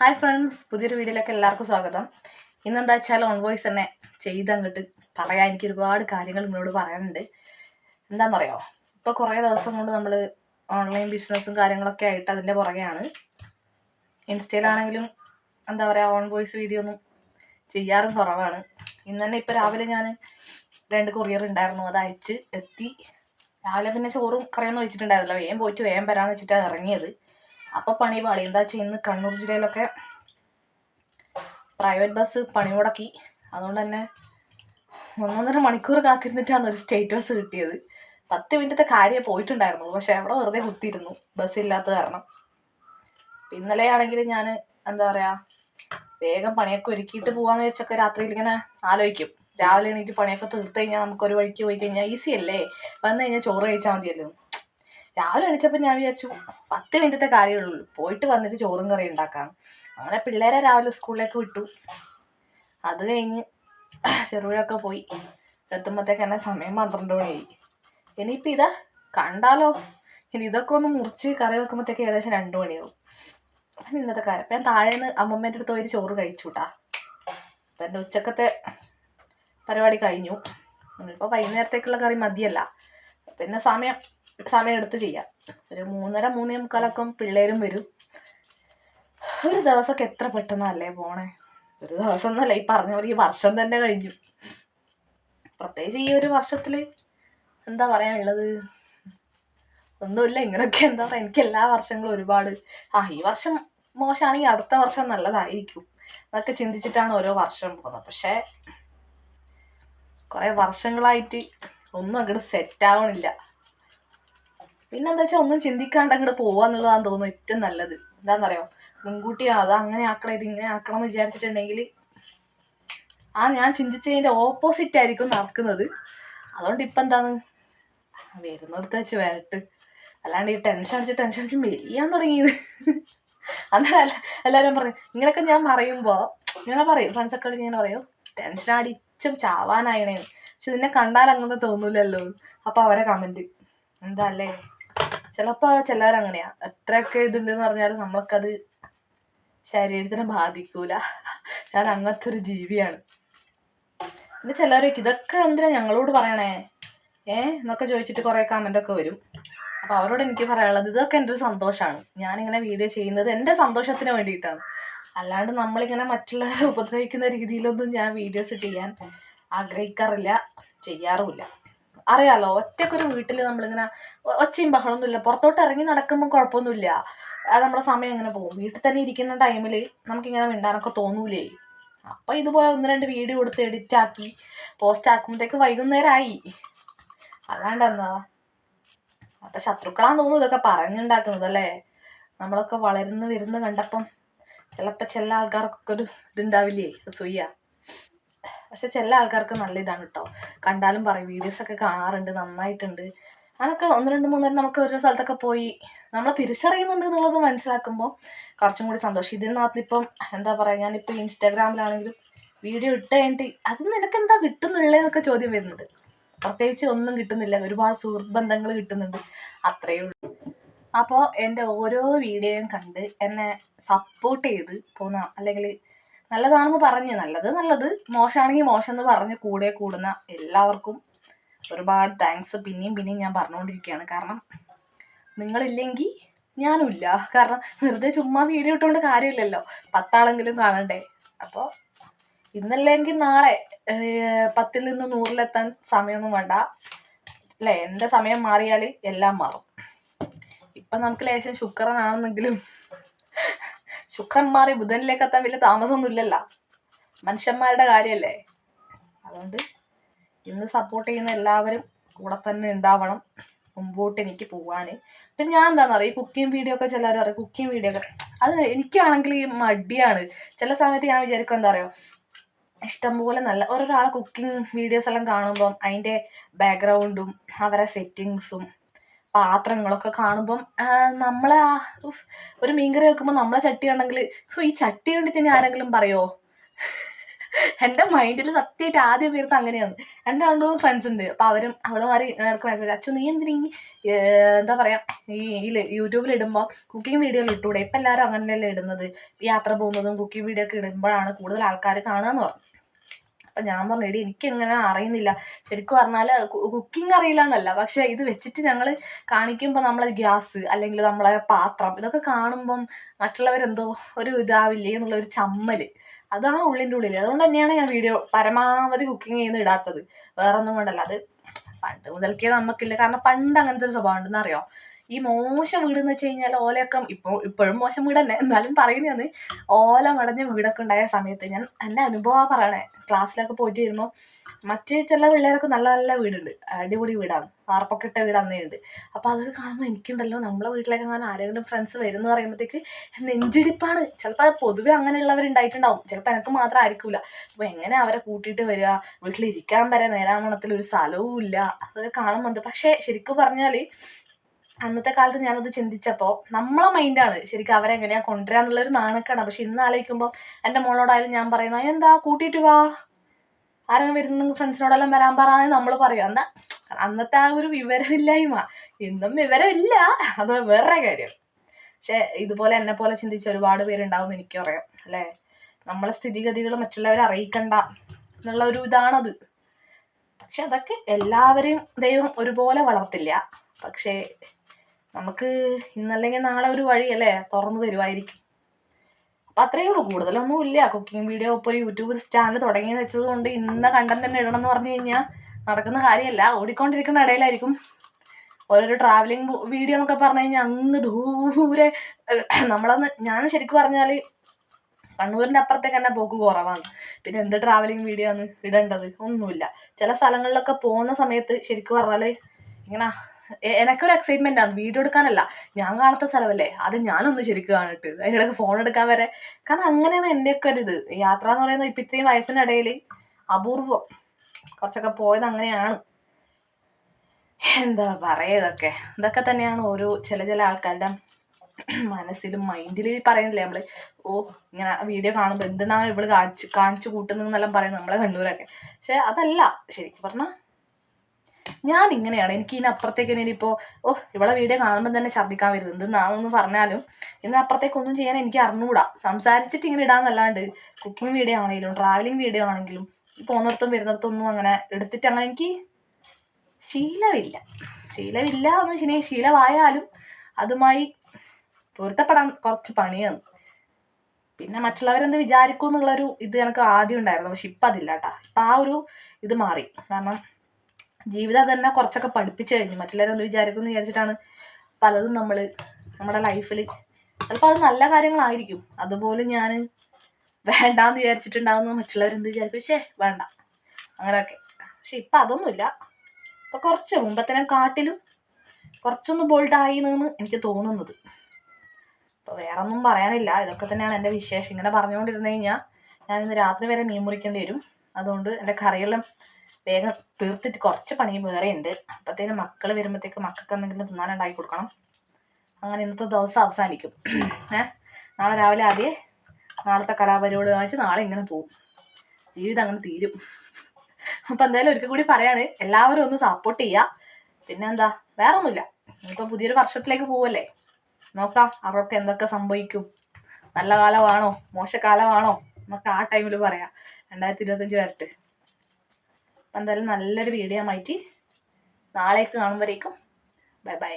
Hi friends പുതിയൊരു വീഡിയോയിലേക്ക് എല്ലാവർക്കും സ്വാഗതം. ഇന്നെന്താ വെച്ചാൽ ഓൺ വോയിസ് തന്നെ ചെയ്ത് അങ്ങോട്ട് പറയാൻ എനിക്ക് ഒരുപാട് കാര്യങ്ങൾ നിങ്ങളോട് പറയാനുണ്ട്. എന്താണെന്നറിയോ ഇപ്പോൾ കുറേ ദിവസം കൊണ്ട് നമ്മൾ ഓൺലൈൻ ബിസിനസ്സും കാര്യങ്ങളൊക്കെ ആയിട്ട് അതിന്റെ പുറകെയാണ്. ഇൻസ്റ്റയിലാണെങ്കിലും എന്താ പറയുക ഓൺ വോയിസ് വീഡിയോ ഒന്നും ചെയ്യാറും കുറവാണ്. ഇന്ന് തന്നെ ഇപ്പോൾ രാവിലെ ഞാൻ രണ്ട് കൊറിയർ ഉണ്ടായിരുന്നു. അത് അയച്ച് എത്തി. രാവിലെ പിന്നെ ചോറും കറിയൊന്നും വെച്ചിട്ടുണ്ടായിരുന്നില്ല. വേഗം പോയിട്ട് വേഗം വരാമെന്ന് വെച്ചിട്ടാണ് ഇറങ്ങിയത്. അപ്പോൾ പണി പാളി. എന്താ ഇന്ന് കണ്ണൂർ ജില്ലയിലൊക്കെ പ്രൈവറ്റ് ബസ് പണി മുടക്കി. അതുകൊണ്ട് തന്നെ ഒന്നൊന്നര മണിക്കൂർ കാത്തിരുന്നിട്ടാണ് ഒരു സ്റ്റേറ്റ് ബസ് കിട്ടിയത്. പത്ത് മിനിറ്റത്തെ കാര്യം പോയിട്ടുണ്ടായിരുന്നു. പക്ഷെ അവിടെ വെറുതെ കുത്തിയിരുന്നു. ബസ് ഇല്ലാത്ത കാരണം. ഇന്നലെ ആണെങ്കിൽ ഞാൻ എന്താ പറയുക വേഗം പണിയൊക്കെ ഒരുക്കിയിട്ട് പോകാന്ന് വെച്ചൊക്കെ രാത്രിയിൽ ഇങ്ങനെ ആലോചിക്കും. രാവിലെ എണീറ്റ് പണിയൊക്കെ തീർത്ത് കഴിഞ്ഞാൽ നമുക്ക് ഒരു വഴിക്ക് പോയി കഴിഞ്ഞാൽ ഈസി അല്ലേ? വന്നു കഴിഞ്ഞാൽ ചോറ് കഴിച്ചാൽ മതിയല്ലോ. രാവിലെ എണീച്ചപ്പോൾ ഞാൻ വിചാരിച്ചു പത്ത് മിനിറ്റത്തെ കാര്യമുള്ളൂ പോയിട്ട് വന്നിട്ട് ചോറും കറി ഉണ്ടാക്കാം അങ്ങനെ പിള്ളേരെ രാവിലെ സ്കൂളിലേക്ക് വിട്ടു. അത് കഴിഞ്ഞ് ചെറുപുഴൊക്കെ പോയി. എത്തുമ്പോഴത്തേക്ക് എന്നെ സമയം പന്ത്രണ്ട് മണിയായി. ഇനിയിപ്പോൾ ഇതാ കണ്ടാലോ? ഇനി ഇതൊക്കെ ഒന്ന് മുറിച്ച് കറി വെക്കുമ്പോഴത്തേക്ക് ഏകദേശം രണ്ട് മണിയാവും. അപ്പം ഇന്നത്തെ കാര്യം. അപ്പം ഞാൻ താഴെ നിന്ന് അമ്മമ്മേന്റെ അടുത്ത് പോയിട്ട് ചോറ് കഴിച്ചു കൂട്ടാ അപ്പം എന്റെ ഉച്ചക്കത്തെ പരിപാടി കഴിഞ്ഞു. ഇപ്പോൾ വൈകുന്നേരത്തേക്കുള്ള കറി മതിയല്ല. പിന്നെ സമയം സമയം എടുത്ത് ചെയ്യാം. ഒരു മൂന്നര മൂന്നേ മുക്കാലൊക്കെ പിള്ളേരും വരും. ഒരു ദിവസമൊക്കെ എത്ര പെട്ടെന്നല്ലേ പോണേ? ഒരു ദിവസം എന്നല്ല ഈ പറഞ്ഞ പോലെ ഈ വർഷം തന്നെ കഴിഞ്ഞു. പ്രത്യേകിച്ച് ഈ ഒരു വർഷത്തിൽ എന്താ പറയാനുള്ളത്? ഒന്നുമില്ല ഇങ്ങനെയൊക്കെ എന്താ പറയുക എനിക്ക് എല്ലാ വർഷങ്ങളും ഒരുപാട്. ആ ഈ വർഷം മോശമാണെങ്കിൽ അടുത്ത വർഷം നല്ലതായിരിക്കും. അതൊക്കെ ചിന്തിച്ചിട്ടാണ് ഓരോ വർഷം പോകുന്നത്. പക്ഷേ കുറേ വർഷങ്ങളായിട്ട് ഒന്നും അങ്ങോട്ട് സെറ്റ് ആവണില്ല. പിന്നെന്താ വെച്ചാൽ ഒന്നും ചിന്തിക്കാണ്ട് അങ്ങോട്ട് പോവാന്നുള്ളതാന്ന് തോന്നുന്നു ഏറ്റവും നല്ലത്. എന്താണെന്നറിയോ മുൻകൂട്ടി അത് അങ്ങനെ ആക്കണം ഇത് ഇങ്ങനെ ആക്കണം എന്ന് വിചാരിച്ചിട്ടുണ്ടെങ്കിൽ ആ ഞാൻ ചിന്തിച്ചതിന്റെ ഓപ്പോസിറ്റ് ആയിരിക്കും നടക്കുന്നത്. അതുകൊണ്ട് ഇപ്പം എന്താണ്? വരുന്നിടത്ത് വെച്ച് വരട്ട്. അല്ലാണ്ട് ഈ ടെൻഷൻ അടിച്ച് ടെൻഷൻ അടിച്ച് മെലിയാൻ തുടങ്ങിയത്. അന്നേരം എല്ലാവരും പറയും ഇങ്ങനെയൊക്കെ ഞാൻ പറയുമ്പോൾ ഇങ്ങനെ പറയും ഫ്രണ്ട്സൊക്കെ ഇങ്ങനെ പറയും ടെൻഷൻ അടിച്ച് ചാവാനായണേന്ന്. പക്ഷെ നിന്നെ കണ്ടാൽ അങ്ങനെ തോന്നൂലല്ലോ. അപ്പോൾ അവരെ കമന്റ് എന്താ അല്ലേ? ചിലപ്പോൾ ചിലവരങ്ങനെയാ എത്രയൊക്കെ ഇതുണ്ടെന്ന് പറഞ്ഞാലും നമ്മൾക്കത് ശരീരത്തിനെ ബാധിക്കൂല. ഞാൻ അങ്ങനത്തെ ഒരു ജീവിയാണ്. പിന്നെ ചിലവരൊക്കെ ഇതൊക്കെ എന്തിനാ ഞങ്ങളോട് പറയണേ? ഏ? എന്നൊക്കെ ചോദിച്ചിട്ട് കുറേ കമന്റൊക്കെ വരും. അപ്പോൾ അവരോട് എനിക്ക് പറയാനുള്ളത് ഇതൊക്കെ എന്റെ ഒരു സന്തോഷമാണ് ഞാനിങ്ങനെ വീഡിയോ ചെയ്യുന്നത് എന്റെ സന്തോഷത്തിന് വേണ്ടിയിട്ടാണ്. അല്ലാണ്ട് നമ്മളിങ്ങനെ മറ്റുള്ളവരെ ഉപദ്രവിക്കുന്ന രീതിയിലൊന്നും ഞാൻ വീഡിയോസ് ചെയ്യാൻ ആഗ്രഹിക്കാറില്ല ചെയ്യാറുമില്ല. അറിയാലോ ഒറ്റക്കൊരു വീട്ടിൽ നമ്മളിങ്ങനെ ഒച്ചയും ബഹളമൊന്നുമില്ല. പുറത്തോട്ട് ഇറങ്ങി നടക്കുമ്പോൾ കുഴപ്പമൊന്നുമില്ല. നമ്മുടെ സമയം ഇങ്ങനെ പോകും. വീട്ടിൽ തന്നെ ഇരിക്കുന്ന ടൈമിൽ നമുക്കിങ്ങനെ മിണ്ടാനൊക്കെ തോന്നൂലേ? അപ്പം ഇതുപോലെ ഒന്ന് രണ്ട് വീഡിയോ എടുത്ത് എഡിറ്റാക്കി പോസ്റ്റ് ആക്കുമ്പോഴത്തേക്ക് വൈകുന്നേരമായി അല്ലാണ്ട് എന്താ? അപ്പം ശത്രുക്കളാന്ന് തോന്നുന്നു ഇതൊക്കെ പറഞ്ഞുണ്ടാക്കുന്നത് അല്ലേ? നമ്മളൊക്കെ വളർന്നു വരുന്ന കണ്ടപ്പം ചിലപ്പോൾ ചില ആൾക്കാർക്കൊക്കെ ഒരു ഇതുണ്ടാവില്ലേ? സൂയ പക്ഷെ ചില ആൾക്കാർക്ക് നല്ല ഇതാണ് കേട്ടോ കണ്ടാലും പറയും വീഡിയോസൊക്കെ കാണാറുണ്ട് നന്നായിട്ടുണ്ട്. അങ്ങനൊക്കെ ഒന്ന് രണ്ട് മൂന്ന് നേരം നമുക്ക് ഓരോ സ്ഥലത്തൊക്കെ പോയി നമ്മളെ തിരിച്ചറിയുന്നുണ്ട് എന്നുള്ളത് മനസ്സിലാക്കുമ്പോൾ കുറച്ചും കൂടി സന്തോഷം. ഇതിനകത്തിപ്പം എന്താ പറയുക ഞാനിപ്പോൾ ഇൻസ്റ്റാഗ്രാമിലാണെങ്കിലും വീഡിയോ ഇട്ട് കഴിഞ്ഞിട്ട് അത് നിനക്ക് എന്താ കിട്ടുന്നുള്ളതെന്നൊക്കെ ചോദ്യം വരുന്നുണ്ട് പ്രത്യേകിച്ച് ഒന്നും കിട്ടുന്നില്ല. ഒരുപാട് സുഹൃത്ത് ബന്ധങ്ങൾ കിട്ടുന്നുണ്ട്. അത്രയേ ഉള്ളൂ. അപ്പോൾ എന്റെ ഓരോ വീഡിയോയും കണ്ട് എന്നെ സപ്പോർട്ട് ചെയ്ത് പോകുന്ന അല്ലെങ്കിൽ നല്ലതാണെന്ന് പറഞ്ഞ് നല്ലത് നല്ലത്. മോശമാണെങ്കിൽ മോശം എന്ന് പറഞ്ഞ് കൂടെ കൂടുന്ന എല്ലാവർക്കും ഒരുപാട് താങ്ക്സ് പിന്നെയും പിന്നെയും ഞാൻ പറഞ്ഞുകൊണ്ടിരിക്കുകയാണ്. കാരണം നിങ്ങളില്ലെങ്കിൽ ഞാനുമില്ല. കാരണം വെറുതെ ചുമ്മാ വീഡിയോ ഇട്ടുകൊണ്ട് കാര്യമില്ലല്ലോ. പത്താളെങ്കിലും കാണണ്ടേ. അപ്പോൾ ഇന്നല്ലെങ്കിൽ നാളെ പത്തിൽ നിന്ന് നൂറിലെത്താൻ സമയമൊന്നും വേണ്ട. അല്ലേ? എന്റെ സമയം മാറിയാൽ എല്ലാം മാറും. ഇപ്പം നമുക്ക് ലേശം ശുക്രനാണെന്നെങ്കിലും ശുക്രൻ മാറി ബുധനിലേക്ക് എത്താൻ വലിയ താമസമൊന്നും ഇല്ലല്ലോ മനുഷ്യന്മാരുടെ കാര്യമല്ലേ? അതുകൊണ്ട് ഇന്ന് സപ്പോർട്ട് ചെയ്യുന്ന എല്ലാവരും കൂടെ തന്നെ ഉണ്ടാവണം മുമ്പോട്ട് എനിക്ക് പോവാൻ പിന്നെ ഞാൻ എന്താണെന്ന് അറിയാം ഈ കുക്കിംഗ് വീഡിയോ ഒക്കെ ചിലർ അറിയാം കുക്കിംഗ് വീഡിയോ ഒക്കെ. അത് എനിക്കാണെങ്കിൽ ഈ മടിയാണ്. ചില സമയത്ത് ഞാൻ വിചാരിക്കും എന്താ പറയുക ഇഷ്ടംപോലെ നല്ല ഓരോരാളെ കുക്കിംഗ് വീഡിയോസ് എല്ലാം കാണുമ്പം അതിന്റെ ബാക്ക്ഗ്രൗണ്ടും അവരെ സെറ്റിങ്സും പാത്രങ്ങളൊക്കെ കാണുമ്പം നമ്മളെ ആ ഒരു മീൻകറി വെക്കുമ്പോൾ നമ്മളെ ചട്ടി ഉണ്ടെങ്കിൽ ഈ ചട്ടി കണ്ടിട്ട് ഇനി ആരെങ്കിലും പറയോ? എന്റെ മൈൻഡിൽ സത്യമായിട്ട് ആദ്യം വരുന്നത് അങ്ങനെയാണ്. എന്റെ രണ്ട് മൂന്ന് ഫ്രണ്ട്സ് ഉണ്ട്. അപ്പോൾ അവരും അവളുമാർ ഇടയ്ക്ക് മെസ്സേജ് അച്ഛൻ നീ എന്തിനീ എന്താ പറയുക ഈ യൂട്യൂബിൽ ഇടുമ്പോൾ കുക്കിംഗ് വീഡിയോയിൽ ഇട്ടൂടെ? ഇപ്പം എല്ലാവരും അങ്ങനെയല്ലേ ഇടുന്നത്. യാത്ര പോകുന്നതും കുക്കിംഗ് വീഡിയോ ഒക്കെ ഇടുമ്പോഴാണ് കൂടുതൽ ആൾക്കാർ കാണുക എന്ന് പറഞ്ഞു. അപ്പം ഞാൻ പറഞ്ഞു എടി എനിക്കിങ്ങനെ അറിയുന്നില്ല. ശരിക്കും പറഞ്ഞാൽ കുക്കിംഗ് അറിയില്ല എന്നല്ല പക്ഷേ ഇത് വെച്ചിട്ട് ഞങ്ങൾ കാണിക്കുമ്പോൾ നമ്മളെ ഗ്യാസ് അല്ലെങ്കിൽ നമ്മളെ പാത്രം ഇതൊക്കെ കാണുമ്പം മറ്റുള്ളവരെന്തോ ഒരു ഇതാവില്ലേ എന്നുള്ള ഒരു ചമ്മൽ അതാണ് ഉള്ളിന്റെ ഉള്ളിൽ അതുകൊണ്ട് തന്നെയാണ് ഞാൻ വീഡിയോ പരമാവധി കുക്കിംഗ് ചെയ്യുന്ന ഇടാത്തത്. വേറൊന്നും കൊണ്ടല്ല അത് പണ്ട് മുതൽക്കേ നമുക്കില്ല കാരണം പണ്ട് അങ്ങനത്തെ ഒരു സ്വഭാവം ഉണ്ടെന്ന് അറിയാം ഈ മോശം വീട് എന്ന് വെച്ച് കഴിഞ്ഞാൽ ഓലയൊക്കെ ഇപ്പോൾ ഇപ്പോഴും മോശം വീട് തന്നെ എന്നാലും പറയുന്നതാണ് ഓല മടഞ്ഞ വീടൊക്കെ ഉണ്ടായ സമയത്ത് ഞാൻ എന്റെ അനുഭവമാണ് പറയണേ. ക്ലാസ്സിലൊക്കെ പോയിട്ട് വരുമ്പോൾ മറ്റ് ചില പിള്ളേരൊക്കെ നല്ല നല്ല വീടുണ്ട്. അടിപൊളി വീടാണ്. വാർപ്പൊക്കെ ഇട്ട വീട് ഉണ്ട് അപ്പോൾ അതൊക്കെ കാണുമ്പോൾ എനിക്കുണ്ടല്ലോ നമ്മളെ വീട്ടിലേക്ക് അങ്ങനെ ആരെങ്കിലും ഫ്രണ്ട്സ് വരുന്ന പറയുമ്പോഴത്തേക്ക് നെഞ്ചിടിപ്പാണ്. ചിലപ്പോൾ പൊതുവെ അങ്ങനെയുള്ളവരുണ്ടായിട്ടുണ്ടാവും. ചിലപ്പോൾ എനിക്ക് മാത്രം ആയിരിക്കില്ല അപ്പോൾ എങ്ങനെ അവരെ കൂട്ടിയിട്ട് വരിക? വീട്ടിലിരിക്കാൻ വരെ നേരാമണത്തിൽ ഒരു സ്ഥലവും ഇല്ല അതൊക്കെ കാണുമ്പോൾ പക്ഷേ ശരിക്കും പറഞ്ഞാൽ അന്നത്തെ കാലത്ത് ഞാനത് ചിന്തിച്ചപ്പോൾ നമ്മളെ മൈൻഡാണ് ശരിക്കും അവരെ എങ്ങനെയാ കൊണ്ടുവരാന്നുള്ളൊരു നാണക്കാണ് പക്ഷെ ഇന്ന് ആലോചിക്കുമ്പോൾ എന്റെ മോളോടായാലും ഞാൻ പറയുന്നത് എന്താ കൂട്ടിയിട്ട് വാ. ആരെങ്കിലും വരുന്നെങ്കിൽ ഫ്രണ്ട്സിനോടെല്ലാം വരാൻ പറയാന്ന് നമ്മൾ പറയും. എന്താ അന്നത്തെ ആ ഒരു വിവരമില്ലായ്മ. ഇന്നും വിവരമില്ല. അത് വേറെ കാര്യം. പക്ഷെ ഇതുപോലെ എന്നെ പോലെ ചിന്തിച്ച ഒരുപാട് പേരുണ്ടാവും എനിക്കറിയാം അല്ലേ? നമ്മളെ സ്ഥിതിഗതികൾ മറ്റുള്ളവരെ അറിയിക്കണ്ട എന്നുള്ള ഒരു ഇതാണത്. പക്ഷെ അതൊക്കെ എല്ലാവരെയും ദൈവം ഒരുപോലെ വളർത്തില്ല. പക്ഷേ നമുക്ക് ഇന്നല്ലെങ്കിൽ നാളെ ഒരു വഴിയല്ലേ? തുറന്നു തരുമായിരിക്കും അപ്പം അത്രയേ ഉള്ളൂ. കൂടുതലൊന്നും ഇല്ല. കുക്കിംഗ് വീഡിയോ ഇപ്പോൾ യൂട്യൂബ് ചാനൽ തുടങ്ങി വെച്ചത് കൊണ്ട് ഇന്ന കണ്ടന്റ് തന്നെ ഇടണം എന്ന് പറഞ്ഞു കഴിഞ്ഞാൽ നടക്കുന്ന കാര്യമല്ല. ഓടിക്കൊണ്ടിരിക്കുന്ന ഇടയിലായിരിക്കും ഓരോരോ ട്രാവലിംഗ് വീഡിയോ എന്നൊക്കെ പറഞ്ഞു കഴിഞ്ഞാൽ അങ്ങ് ദൂരെ നമ്മളന്ന് ഞാൻ ശരിക്കും പറഞ്ഞാൽ കണ്ണൂരിന്റെ അപ്പുറത്തേക്ക് തന്നെ പോക്ക് കുറവാണ്. പിന്നെ എന്ത് ട്രാവലിംഗ് വീഡിയോ ആണ് ഇടേണ്ടത്? ഒന്നുമില്ല. ചില സ്ഥലങ്ങളിലൊക്കെ പോകുന്ന സമയത്ത് ശരിക്കും പറഞ്ഞാൽ ഇങ്ങനെ എനക്കൊരു എക്സൈറ്റ്മെന്റ് ആണ് വീഡിയോ എടുക്കാനല്ല. ഞാൻ കാണാത്ത സ്ഥലമല്ലേ? അത് ഞാനൊന്ന് ശരിക്കും കാണിട്ട് അതിനിടയ്ക്ക് ഫോൺ എടുക്കാൻ വരെ. കാരണം അങ്ങനെയാണ് എന്റെയൊക്കെ ഒരു ഇത്. യാത്ര എന്ന് പറയുന്നത് ഇപ്പം ഇത്രയും വയസ്സിനിടയിൽ അപൂർവം. കുറച്ചൊക്കെ പോയത് അങ്ങനെയാണ്. എന്താ പറയുക ഇതൊക്കെ? തന്നെയാണ് ഓരോ ചില ചില ആൾക്കാരുടെ മനസ്സിലും മൈൻഡിൽ പറയുന്നില്ലേ നമ്മൾ ഓ ഇങ്ങനെ വീഡിയോ കാണുമ്പോൾ എന്തിനാ ഇവൾ കാണിച്ചു കാണിച്ചു കൂട്ടുന്നതെന്നെല്ലാം പറയുന്നത് നമ്മളെ കണ്ണൂരൊക്കെ. പക്ഷെ അതല്ല. ശരിക്കും പറഞ്ഞാൽ ഞാൻ ഇങ്ങനെയാണ് എനിക്ക് ഇനി ഇനിയിപ്പോൾ ഓ ഇവളെ വീഡിയോ കാണുമ്പോൾ തന്നെ ഛർദ്ദിക്കാൻ വരുന്നത്. എന്തെന്നാണെന്ന് പറഞ്ഞാലും ഇന്ന് അപ്പുറത്തേക്കൊന്നും ചെയ്യാൻ എനിക്ക് അറിഞ്ഞുകൂടാ സംസാരിച്ചിട്ട് ഇങ്ങനെ ഇടാന്നല്ലാണ്ട് കുക്കിംഗ് വീഡിയോ ആണെങ്കിലും ട്രാവലിംഗ് വീഡിയോ ആണെങ്കിലും പോകുന്നിടത്തും വരുന്നിടത്തും ഒന്നും അങ്ങനെ എടുത്തിട്ട് അങ്ങനെ എനിക്ക് ശീലമില്ല. ശീലമില്ല എന്ന് വെച്ചിട്ടുണ്ടെങ്കിൽ ശീലമായാലും അതുമായി പൊരുത്തപ്പെടാൻ കുറച്ച് പണിയാണ്. പിന്നെ മറ്റുള്ളവരെന്ത് വിചാരിക്കും എന്നുള്ളൊരു ഇത് എനിക്ക് ആദ്യം ഉണ്ടായിരുന്നു. പക്ഷെ ഇപ്പം അതില്ല കേട്ടോ ഇപ്പം ആ ഒരു ഇത് മാറി. കാരണം ജീവിതം തന്നെ കുറച്ചൊക്കെ പഠിപ്പിച്ചു കഴിഞ്ഞു. മറ്റുള്ളവരെന്ത് വിചാരിക്കും എന്ന് വിചാരിച്ചിട്ടാണ് പലതും നമ്മൾ നമ്മുടെ ലൈഫിൽ ചിലപ്പോൾ അത് നല്ല കാര്യങ്ങളായിരിക്കും. അതുപോലെ ഞാൻ വേണ്ടാന്ന് മറ്റുള്ളവർ മറ്റുള്ളവരെന്ത് വിചാരിക്കും? പക്ഷേ വേണ്ട. അങ്ങനെയൊക്കെ. പക്ഷെ ഇപ്പം അതൊന്നുമില്ല. ഇപ്പം കുറച്ച് മുമ്പത്തിനെ കാട്ടിലും കുറച്ചൊന്ന് ബോൾഡായി എന്ന് എനിക്ക് തോന്നുന്നത്. അപ്പോൾ വേറെ ഒന്നും പറയാനില്ല. ഇതൊക്കെ തന്നെയാണ് എന്റെ വിശേഷം. ഇങ്ങനെ പറഞ്ഞുകൊണ്ടിരുന്നു കഴിഞ്ഞാൽ ഞാൻ ഇന്ന് രാത്രി വരെ മീൻ മുറിക്കേണ്ടി വരും. അതുകൊണ്ട് എന്റെ കറിയെല്ലാം വേഗം തീർത്തിട്ട് കുറച്ച് പണിയും വേറെ ഉണ്ട് അപ്പോഴത്തേനും മക്കൾ വരുമ്പോഴത്തേക്ക് മക്കൾക്ക് എന്തെങ്കിലും തിന്നാനുണ്ടാക്കി കൊടുക്കണം. അങ്ങനെ ഇന്നത്തെ ദിവസം അവസാനിക്കും. നാളെ രാവിലെ ആദ്യം നാളത്തെ കലാപരിപാടി വാങ്ങിച്ച് നാളെ ഇങ്ങനെ പോകും ജീവിതം അങ്ങനെ തീരും. അപ്പം എന്തായാലും ഒരിക്കൽ കൂടി പറയാണ് എല്ലാവരും ഒന്ന് സപ്പോർട്ട് ചെയ്യുക പിന്നെന്താ? വേറെ ഒന്നുമില്ല ഇനിയിപ്പോൾ പുതിയൊരു വർഷത്തിലേക്ക് പോവല്ലേ? നോക്കാം അവർക്ക് എന്തൊക്കെ സംഭവിക്കും. നല്ല കാലമാണോ? മോശക്കാലമാണോ? എന്നൊക്കെ ആ ടൈമിൽ പറയാം. രണ്ടായിരത്തി ഇരുപത്തഞ്ച് വരട്ടെ. അപ്പം എന്തായാലും നല്ലൊരു വീഡിയോ ആയിട്ട് നാളേക്ക് കാണുമ്പോഴേക്കും. Bye bye